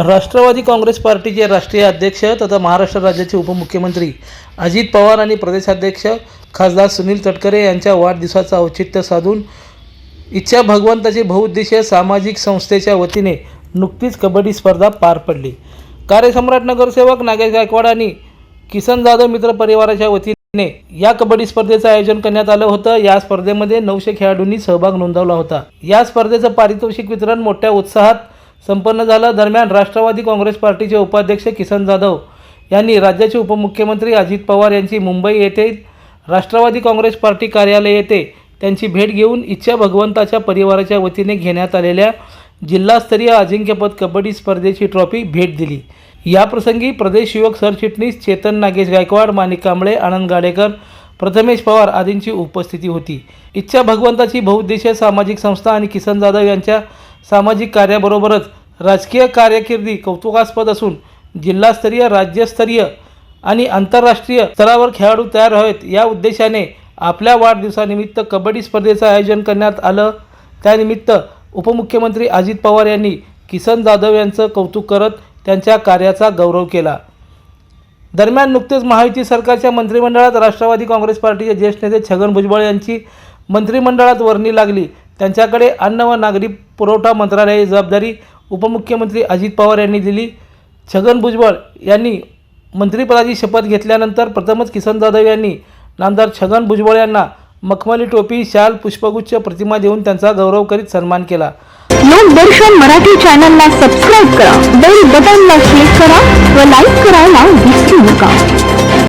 राष्ट्रवादी काँग्रेस पार्टीचे राष्ट्रीय अध्यक्ष तथा महाराष्ट्र राज्याचे उपमुख्यमंत्री अजित पवार आणि प्रदेशाध्यक्ष खासदार सुनील तटकरे यांच्या वाढदिवसाचं औचित्य साधून इच्छा भगवंताची बहुउद्देशीय सामाजिक संस्थेच्या वतीने नुकतीच कबड्डी स्पर्धा पार पडली. कार्यसम्राट नगरसेवक नागेश गायकवाड आणि किसन जाधव मित्र परिवाराच्या वतीने या कबड्डी स्पर्धेचं आयोजन करण्यात आलं होतं. या स्पर्धेमध्ये नऊशे खेळाडूंनी सहभाग नोंदवला होता. या स्पर्धेचं पारितोषिक वितरण मोठ्या उत्साहात संपन्न झालं. दरम्यान राष्ट्रवादी काँग्रेस पार्टीचे उपाध्यक्ष किसन जाधव यांनी राज्याचे उपमुख्यमंत्री अजित पवार यांची मुंबई येथे राष्ट्रवादी काँग्रेस पार्टी कार्यालय येथे त्यांची भेट घेऊन इच्छा भगवंताच्या परिवाराच्या वतीने घेण्यात आलेल्या जिल्हास्तरीय अजिंक्यपद कबड्डी स्पर्धेची ट्रॉफी भेट दिली. याप्रसंगी प्रदेश युवक सरचिटणीस चेतन नागेश गायकवाड माणिक कांबळे आनंद गाडेकर प्रथमेश पवार आदींची उपस्थिती होती. इच्छा भगवंताची बहुउद्देशीय सामाजिक संस्था आणि किसन जाधव यांच्या सामाजिक कार्याबरोबरच राजकीय कार्यकिर्दी कौतुकास्पद असून जिल्हास्तरीय राज्यस्तरीय आणि आंतरराष्ट्रीय स्तरावर खेळाडू तयार व्हावेत या उद्देशाने आपल्या वाढदिवसानिमित्त कबड्डी स्पर्धेचं आयोजन करण्यात आलं. त्यानिमित्त उपमुख्यमंत्री अजित पवार यांनी किसन जाधव यांचं कौतुक करत त्यांच्या कार्याचा गौरव केला. दरम्यान नुकतेच महायुती सरकारच्या मंत्रिमंडळात राष्ट्रवादी काँग्रेस पार्टीचे ज्येष्ठ नेते छगन भुजबळ यांची मंत्रिमंडळात वर्णी लागली. त्यांच्याकडे अन्न व नागरी पुरवठा मंत्रालयाची जबाबदारी उपमुख्यमंत्री अजित पवार यांनी दिली. छगन भुजबळ यांनी मंत्रिपदाची शपथ घेतल्यानंतर प्रथमच किसन जाधव यांनी नामदार छगन भुजबळ यांना मखमली टोपी शाल पुष्पगुच्छ प्रतिमा देऊन त्यांचा गौरव करीत सन्मान केला. लोकदर्शन मराठी चॅनलला सबस्क्राईब करा. बेल बटनला क्लिक करा व लाईक करायला विसरू नका.